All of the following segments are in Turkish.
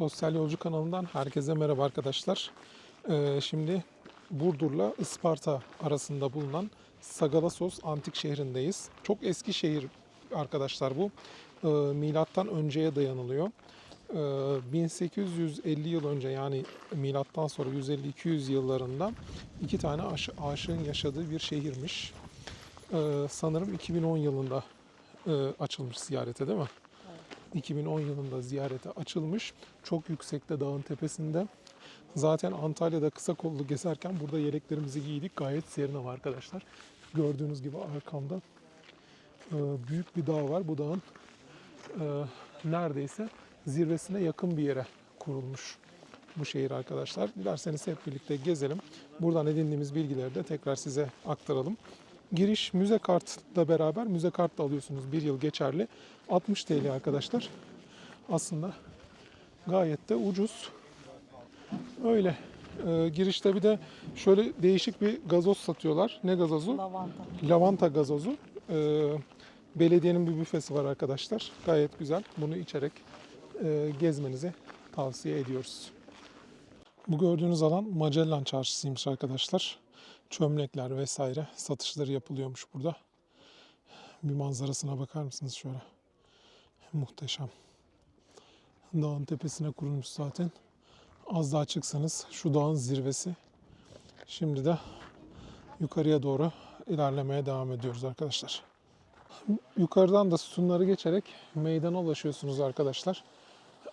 Sosyal Yolcu kanalından herkese merhaba arkadaşlar. Ee, şimdi Burdur'la Isparta arasında bulunan Sagalassos antik şehrindeyiz. Çok eski şehir arkadaşlar bu. Ee, milattan önceye dayanılıyor. Ee, 1850 yıl önce yani milattan sonra 150-200 yıllarında iki tane aş- aşığın yaşadığı bir şehirmiş. Ee, sanırım 2010 yılında e, açılmış ziyarete değil mi? 2010 yılında ziyarete açılmış. Çok yüksekte dağın tepesinde. Zaten Antalya'da kısa kollu gezerken burada yeleklerimizi giydik. Gayet serin hava arkadaşlar. Gördüğünüz gibi arkamda e, büyük bir dağ var. Bu dağın e, neredeyse zirvesine yakın bir yere kurulmuş bu şehir arkadaşlar. Dilerseniz hep birlikte gezelim. Buradan edindiğimiz bilgileri de tekrar size aktaralım. Giriş müze kartla beraber müze kart da alıyorsunuz. Bir yıl geçerli. 60 TL arkadaşlar. Aslında gayet de ucuz. Öyle. Ee, girişte bir de şöyle değişik bir gazoz satıyorlar. Ne gazozu? Lavanta. Lavanta gazozu. Ee, belediyenin bir büfesi var arkadaşlar. Gayet güzel. Bunu içerek e, gezmenizi tavsiye ediyoruz. Bu gördüğünüz alan Magellan Çarşısı'ymış arkadaşlar. Çömlekler vesaire satışları yapılıyormuş burada. Bir manzarasına bakar mısınız şöyle? Muhteşem. Dağın tepesine kurulmuş zaten. Az daha çıksanız şu dağın zirvesi. Şimdi de yukarıya doğru ilerlemeye devam ediyoruz arkadaşlar. Yukarıdan da sütunları geçerek meydana ulaşıyorsunuz arkadaşlar.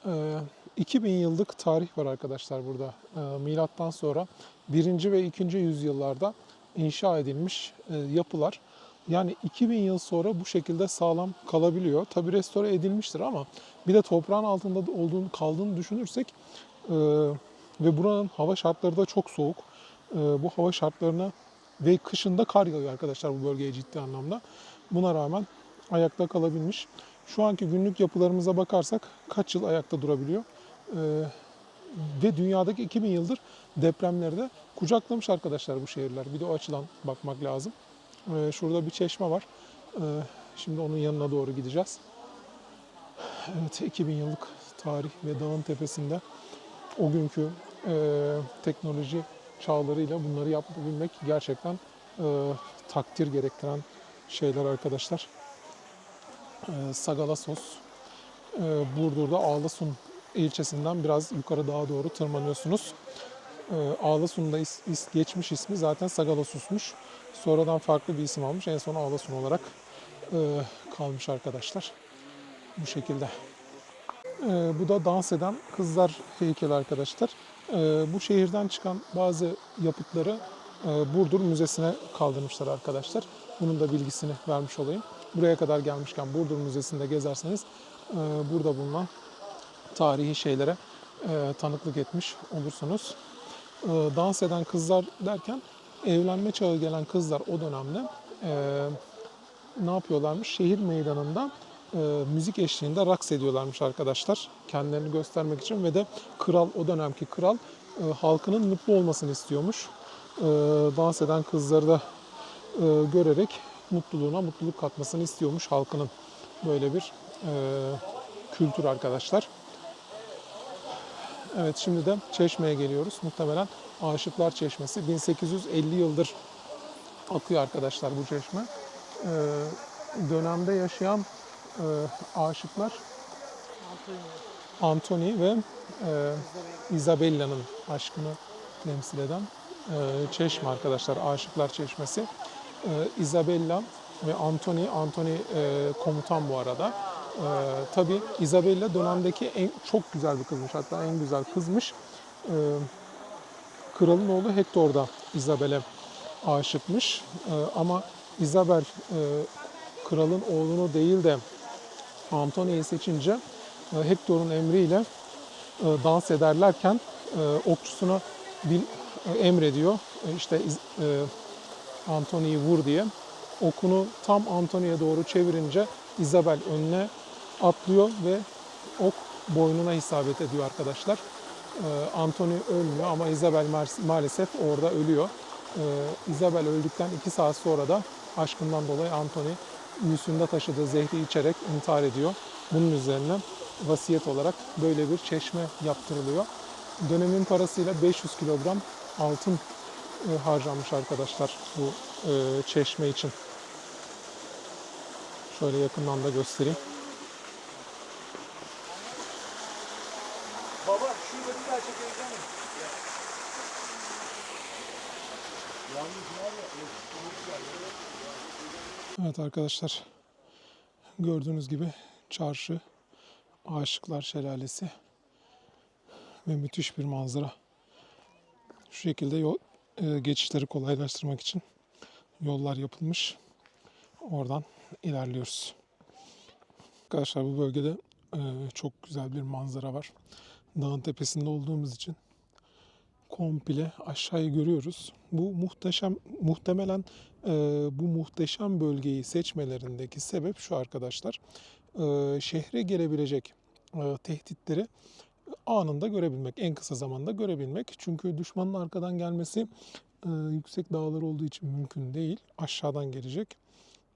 Ee, 2000 yıllık tarih var arkadaşlar burada. Ee, milattan sonra 1. ve 2. yüzyıllarda inşa edilmiş e, yapılar. Yani 2000 yıl sonra bu şekilde sağlam kalabiliyor. Tabi restore edilmiştir ama bir de toprağın altında olduğunu kaldığını düşünürsek e, ve buranın hava şartları da çok soğuk. E, bu hava şartlarına ve kışında kar yağıyor arkadaşlar bu bölgeye ciddi anlamda. Buna rağmen ayakta kalabilmiş. Şu anki günlük yapılarımıza bakarsak kaç yıl ayakta durabiliyor? E, ve dünyadaki 2000 yıldır depremlerde kucaklamış arkadaşlar bu şehirler. Bir de o açıdan bakmak lazım. Ee, şurada bir çeşme var. Ee, şimdi onun yanına doğru gideceğiz. Evet 2000 yıllık tarih ve dağın tepesinde o günkü e, teknoloji çağlarıyla bunları yapabilmek gerçekten e, takdir gerektiren şeyler arkadaşlar. E, Sagalassos, e, Burdur'da Ağlasun ilçesinden biraz yukarı dağa doğru tırmanıyorsunuz. E, Ağlasun'un da is- is- geçmiş ismi zaten Sagalassus'muş. Sonradan farklı bir isim almış. En son Ağlasun olarak e, kalmış arkadaşlar. Bu şekilde. E, bu da dans eden kızlar heykeli arkadaşlar. E, bu şehirden çıkan bazı yapıtları e, Burdur Müzesi'ne kaldırmışlar arkadaşlar. Bunun da bilgisini vermiş olayım. Buraya kadar gelmişken Burdur Müzesi'nde gezerseniz e, burada bulunan tarihi şeylere e, tanıklık etmiş olursunuz. E, dans eden kızlar derken evlenme çağı gelen kızlar o dönemde ne yapıyorlarmış? Şehir meydanında e, müzik eşliğinde raks ediyorlarmış arkadaşlar. Kendilerini göstermek için ve de kral o dönemki kral e, halkının mutlu olmasını istiyormuş. E, dans eden kızları da e, görerek mutluluğuna mutluluk katmasını istiyormuş halkının. Böyle bir e, kültür arkadaşlar. Evet şimdi de Çeşme'ye geliyoruz. Muhtemelen Aşıklar Çeşmesi 1850 yıldır akıyor arkadaşlar bu çeşme. Ee, dönemde yaşayan e, aşıklar Antony ve e, Isabella'nın aşkını temsil eden e, çeşme arkadaşlar. Aşıklar Çeşmesi. E, Isabella ve Antony, Antony e, komutan bu arada. E, Tabi Isabella dönemdeki en çok güzel bir kızmış. Hatta en güzel kızmış. E, kralın oğlu Hector da Isabel'e aşıkmış. E, ama Isabel e, kralın oğlunu değil de Antony'yi seçince e, Hector'un emriyle e, dans ederlerken e, okçusuna bir e, emrediyor. E, işte e, Antony'yi vur diye. Okunu tam Antony'ye doğru çevirince Isabel önüne atlıyor ve ok boynuna isabet ediyor arkadaşlar. Ee, Anthony ölmüyor ama Isabel ma- maalesef orada ölüyor. Ee, Isabel öldükten iki saat sonra da aşkından dolayı Anthony yüzünde taşıdığı zehri içerek intihar ediyor. Bunun üzerine vasiyet olarak böyle bir çeşme yaptırılıyor. Dönemin parasıyla 500 kilogram altın e, harcanmış arkadaşlar bu e, çeşme için. Şöyle yakından da göstereyim. Baba şurada bir daha misin? Evet arkadaşlar gördüğünüz gibi çarşı, Aşıklar Şelalesi ve müthiş bir manzara. Şu şekilde yol, geçişleri kolaylaştırmak için yollar yapılmış. Oradan ilerliyoruz. Arkadaşlar bu bölgede e, çok güzel bir manzara var. Dağın tepesinde olduğumuz için komple aşağıyı görüyoruz. Bu muhteşem, muhtemelen e, bu muhteşem bölgeyi seçmelerindeki sebep şu arkadaşlar. E, şehre gelebilecek e, tehditleri anında görebilmek, en kısa zamanda görebilmek. Çünkü düşmanın arkadan gelmesi e, yüksek dağlar olduğu için mümkün değil. Aşağıdan gelecek.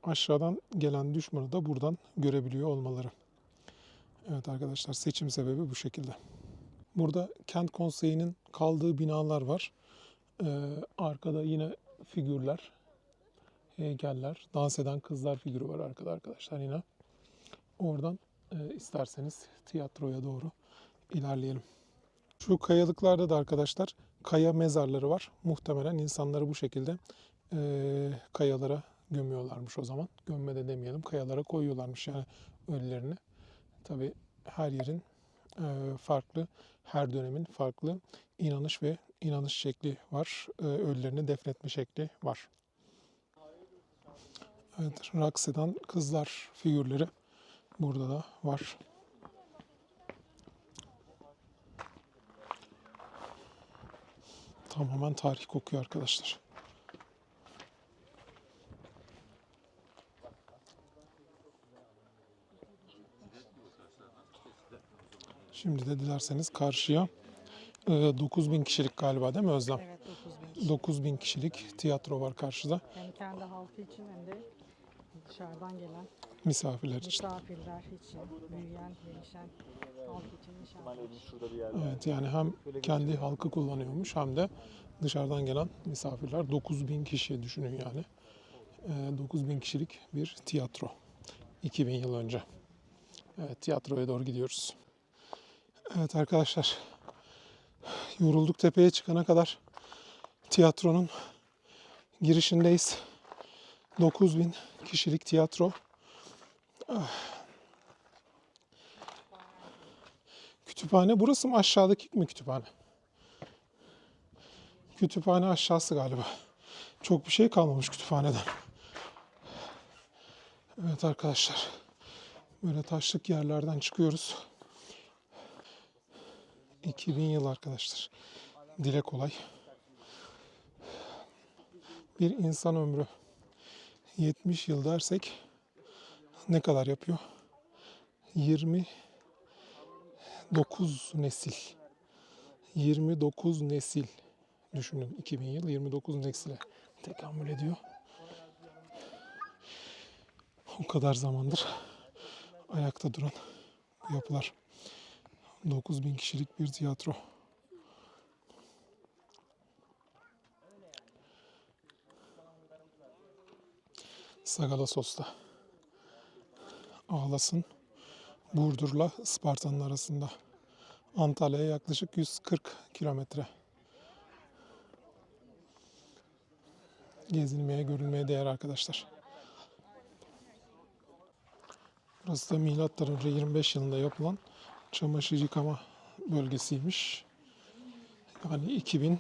Aşağıdan gelen düşmanı da buradan görebiliyor olmaları. Evet arkadaşlar seçim sebebi bu şekilde. Burada kent konseyinin kaldığı binalar var. Ee, arkada yine figürler, heykeller, dans eden kızlar figürü var arkada arkadaşlar yine. Oradan e, isterseniz tiyatroya doğru ilerleyelim. Şu kayalıklarda da arkadaşlar kaya mezarları var. Muhtemelen insanları bu şekilde e, kayalara gömüyorlarmış o zaman. Gömme de demeyelim, kayalara koyuyorlarmış yani ölülerini. Tabi her yerin e, farklı, her dönemin farklı inanış ve inanış şekli var. E, ölülerini defnetme şekli var. Evet, raks eden kızlar figürleri burada da var. Tamamen tarih kokuyor arkadaşlar. Şimdi de dilerseniz karşıya e, 9000 kişilik galiba değil mi Özlem? Evet 9000 kişi. 9000 kişilik tiyatro var karşıda Hem kendi halkı için hem de dışarıdan gelen misafirler için. misafirler için, büyüyen, gelişen halk için yer. Evet yani hem kendi halkı kullanıyormuş hem de dışarıdan gelen misafirler 9000 kişi düşünün yani. E, 9000 kişilik bir tiyatro. 2000 yıl önce. Evet tiyatroya doğru gidiyoruz. Evet arkadaşlar. Yorulduk tepeye çıkana kadar tiyatronun girişindeyiz. 9000 kişilik tiyatro. Ah. Kütüphane burası mı aşağıdaki mi kütüphane? Kütüphane aşağısı galiba. Çok bir şey kalmamış kütüphaneden. Evet arkadaşlar. Böyle taşlık yerlerden çıkıyoruz. 2000 yıl arkadaşlar. Dile kolay. Bir insan ömrü 70 yıl dersek ne kadar yapıyor? 29 nesil. 29 nesil. Düşünün 2000 yıl 29 nesile tekamül ediyor. O kadar zamandır ayakta duran bu yapılar. 9000 kişilik bir tiyatro. Sagalasos'ta. Ağlasın. Burdur'la Isparta'nın arasında. Antalya'ya yaklaşık 140 kilometre. Gezilmeye, görülmeye değer arkadaşlar. Burası da milattan önce 25 yılında yapılan çamaşır yıkama bölgesiymiş. Yani 2000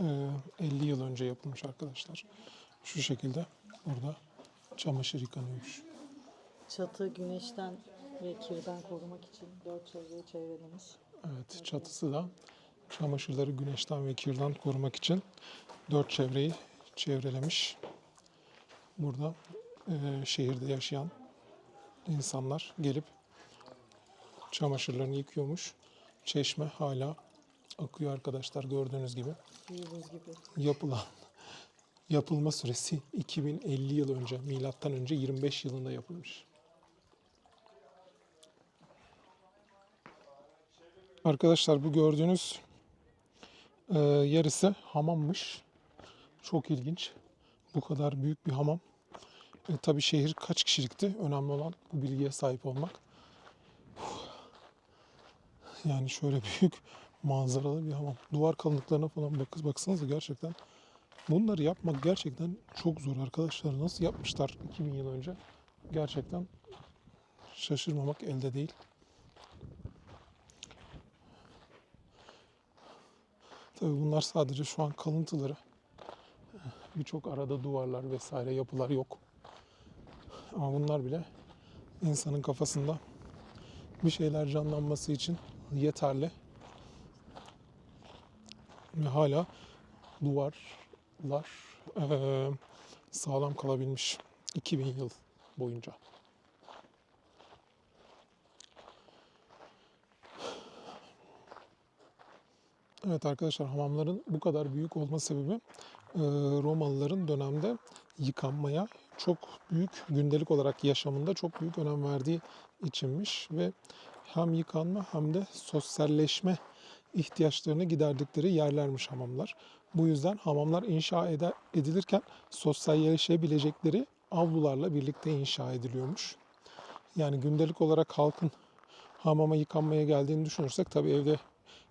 e, 50 yıl önce yapılmış arkadaşlar. Şu şekilde burada çamaşır yıkanıyormuş. Çatı güneşten ve kirden korumak için dört çevreyi çevrelemiş. Evet, çatısı da çamaşırları güneşten ve kirden korumak için dört çevreyi çevrelemiş. Burada e, şehirde yaşayan insanlar gelip çamaşırlarını yıkıyormuş. Çeşme hala akıyor arkadaşlar gördüğünüz gibi. Buz gibi. Yapılan yapılma süresi 2050 yıl önce, milattan önce 25 yılında yapılmış. Arkadaşlar bu gördüğünüz e, yarısı hamammış. Çok ilginç. Bu kadar büyük bir hamam. E, tabii şehir kaç kişilikti? Önemli olan bu bilgiye sahip olmak. Yani şöyle büyük manzaralı bir hamam. Duvar kalınlıklarına falan bak baksanıza gerçekten. Bunları yapmak gerçekten çok zor arkadaşlar. Nasıl yapmışlar 2000 yıl önce? Gerçekten şaşırmamak elde değil. Tabii bunlar sadece şu an kalıntıları. Birçok arada duvarlar vesaire yapılar yok. Ama bunlar bile insanın kafasında bir şeyler canlanması için yeterli. Ve hala duvarlar eee, sağlam kalabilmiş 2000 yıl boyunca. Evet arkadaşlar hamamların bu kadar büyük olma sebebi eee, Romalıların dönemde yıkanmaya çok büyük gündelik olarak yaşamında çok büyük önem verdiği içinmiş ve hem yıkanma hem de sosyalleşme ihtiyaçlarını giderdikleri yerlermiş hamamlar. Bu yüzden hamamlar inşa edilirken sosyalleşebilecekleri avlularla birlikte inşa ediliyormuş. Yani gündelik olarak halkın hamama yıkanmaya geldiğini düşünürsek tabii evde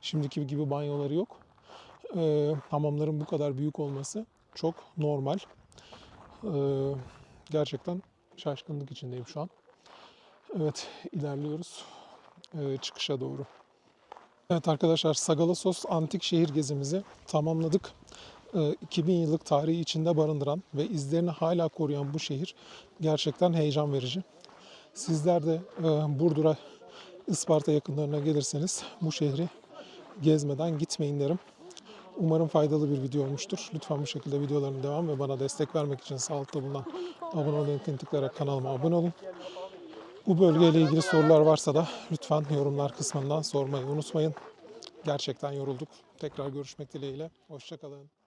şimdiki gibi banyoları yok. Ee, hamamların bu kadar büyük olması çok normal. Ee, gerçekten şaşkınlık içindeyim şu an. Evet ilerliyoruz ee, çıkışa doğru. Evet arkadaşlar Sagalassos antik şehir gezimizi tamamladık. Ee, 2000 yıllık tarihi içinde barındıran ve izlerini hala koruyan bu şehir gerçekten heyecan verici. Sizler de e, Burdur'a, Isparta yakınlarına gelirseniz bu şehri gezmeden gitmeyin derim. Umarım faydalı bir video olmuştur. Lütfen bu şekilde videoların devam ve bana destek vermek için sağ altta bulunan abone ol linkini tıklayarak kanalıma abone olun. Bu bölgeyle ilgili sorular varsa da lütfen yorumlar kısmından sormayı unutmayın. Gerçekten yorulduk. Tekrar görüşmek dileğiyle. Hoşçakalın.